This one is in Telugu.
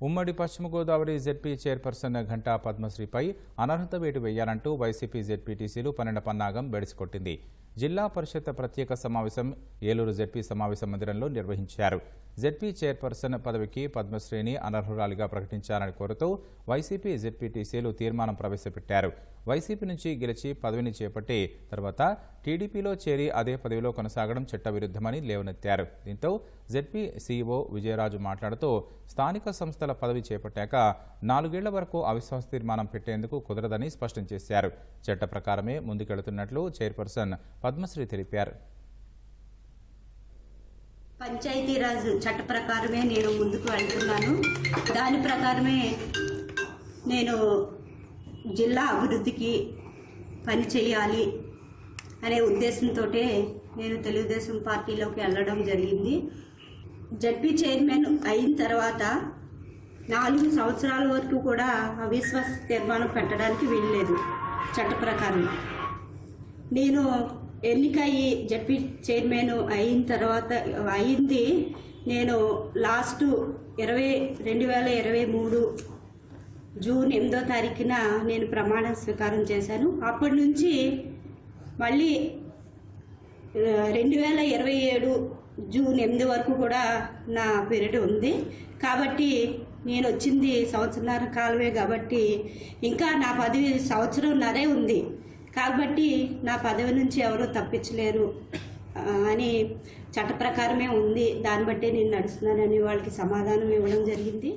ఉమ్మడి పశ్చిమ గోదావరి జెడ్పీ చైర్పర్సన్ ఘంటా పద్మశ్రీపై అనర్హత వేటు వేయాలంటూ వైసీపీ జెడ్పీటీసీలు పన్నెండు పన్నాగం బెడిసికొట్టింది జిల్లా పరిషత్ ప్రత్యేక సమావేశం ఏలూరు జెడ్పీ సమావేశ మందిరంలో నిర్వహించారు. జెడ్పీ చైర్పర్సన్ పదవికి పద్మశ్రీని అనర్హురాలిగా ప్రకటించాలని కోరుతూ వైసీపీ జెడ్పీటీసీలు తీర్మానం ప్రవేశపెట్టారు. వైసీపీ నుంచి గెలిచి పదవిని చేపట్టి తర్వాత టీడీపీలో చేరి అదే పదవిలో కొనసాగడం చట్టవిరుద్ధమని లేవనెత్తారు. దీంతో జెడ్పీ సీఈఓ విజయరాజు మాట్లాడుతూ స్థానిక సంస్థల పదవి చేపట్టాక నాలుగేళ్ళ వరకు అవిశ్వాస తీర్మానం పెట్టేందుకు కుదరదని స్పష్టం చేశారు. చట్ట ప్రకారమే ముందుకెళుతున్నట్లు చైర్పర్సన్ పద్మశ్రీ తెలిపారు. పంచాయతీరాజ్ చట్ట ప్రకారమే నేను ముందుకు వెళ్తున్నాను. దాని ప్రకారమే నేను జిల్లా అభివృద్ధికి పని చేయాలి అనే ఉద్దేశంతో నేను తెలుగుదేశం పార్టీలోకి వెళ్ళడం జరిగింది. జడ్పీ చైర్మన్ అయిన తర్వాత నాలుగు సంవత్సరాల వరకు కూడా అవిశ్వాస తీర్మానం పెట్టడానికి వీల్లేదు చట్ట ప్రకారం. నేను ఎన్నికయ్యి జడ్పీ చైర్మన్ అయిన తర్వాత అయింది. నేను లాస్ట్ ఇరవై రెండు వేల ఇరవై మూడు జూన్ ఎనిమిదో తారీఖున నేను ప్రమాణ స్వీకారం చేశాను. అప్పటి నుంచి మళ్ళీ రెండు వేల ఇరవై ఏడు జూన్ ఎనిమిది వరకు కూడా నా పీరియడ్ ఉంది. కాబట్టి నేను వచ్చింది సంవత్సరాల కాలమే కాబట్టి ఇంకా నా పదవి సంవత్సరంన్నరే ఉంది. కాబట్టి నా పదవి నుంచి ఎవరూ తప్పించలేరు అని చట్ట ప్రకారమే ఉంది. దాన్ని బట్టి నేను నడుస్తున్నానని వాళ్ళకి సమాధానం ఇవ్వడం జరిగింది.